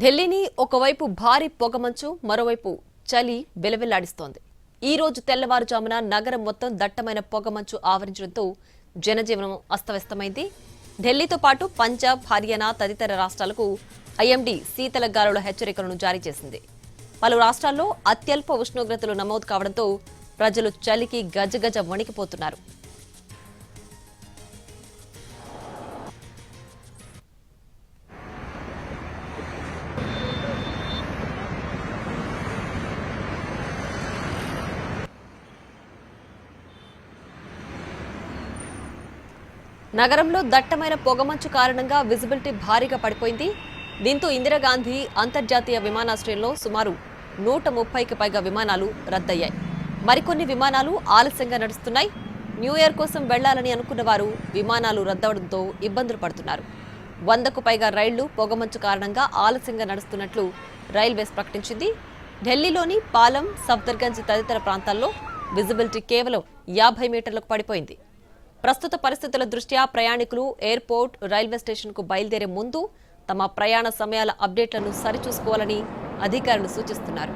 ఢిల్లీని ఒకవైపు భారీ పొగమంచు మరోవైపు చలి వెలవెల్లాడిస్తోంది. ఈ రోజు తెల్లవారుజామున నగరం మొత్తం దట్టమైన పొగమంచు ఆవరించడంతో జనజీవనం అస్తవ్యస్తమైంది. ఢిల్లీతో పాటు పంజాబ్ హర్యానా తదితర రాష్ట్రాలకు ఐఎండీ శీతల గాలుల హెచ్చరికలను జారీ చేసింది. పలు రాష్ట్రాల్లో అత్యల్ప ఉష్ణోగ్రతలు నమోదు కావడంతో ప్రజలు చలికి గజగజ వణికిపోతున్నారు. నగరంలో దట్టమైన పొగమంచు కారణంగా విజిబిలిటీ భారీగా పడిపోయింది. దీంతో ఇందిరాగాంధీ అంతర్జాతీయ విమానాశ్రయంలో సుమారు నూట ముప్పైకి పైగా విమానాలు రద్దయ్యాయి. మరికొన్ని విమానాలు ఆలస్యంగా నడుస్తున్నాయి. న్యూ ఇయర్ కోసం వెళ్ళాలని అనుకున్న వారు విమానాలు రద్దవడంతో ఇబ్బందులు పడుతున్నారు. వందకు పైగా రైళ్ళు పొగమంచు కారణంగా ఆలస్యంగా నడుస్తున్నట్లు రైల్వేస్ ప్రకటించింది. ఢిల్లీలోని పాలం సఫ్దర్గంజ్ తదితర ప్రాంతాల్లో విజిబిలిటీ కేవలం యాభై మీటర్లకు పడిపోయింది. ప్రస్తుత పరిస్థితుల దృష్ట్యా ప్రయాణికులు ఎయిర్పోర్ట్ రైల్వే స్టేషన్కు బయలుదేరే ముందు తమ ప్రయాణ సమయాల అప్డేట్లను సరిచూసుకోవాలని అధికారులు సూచిస్తున్నారు.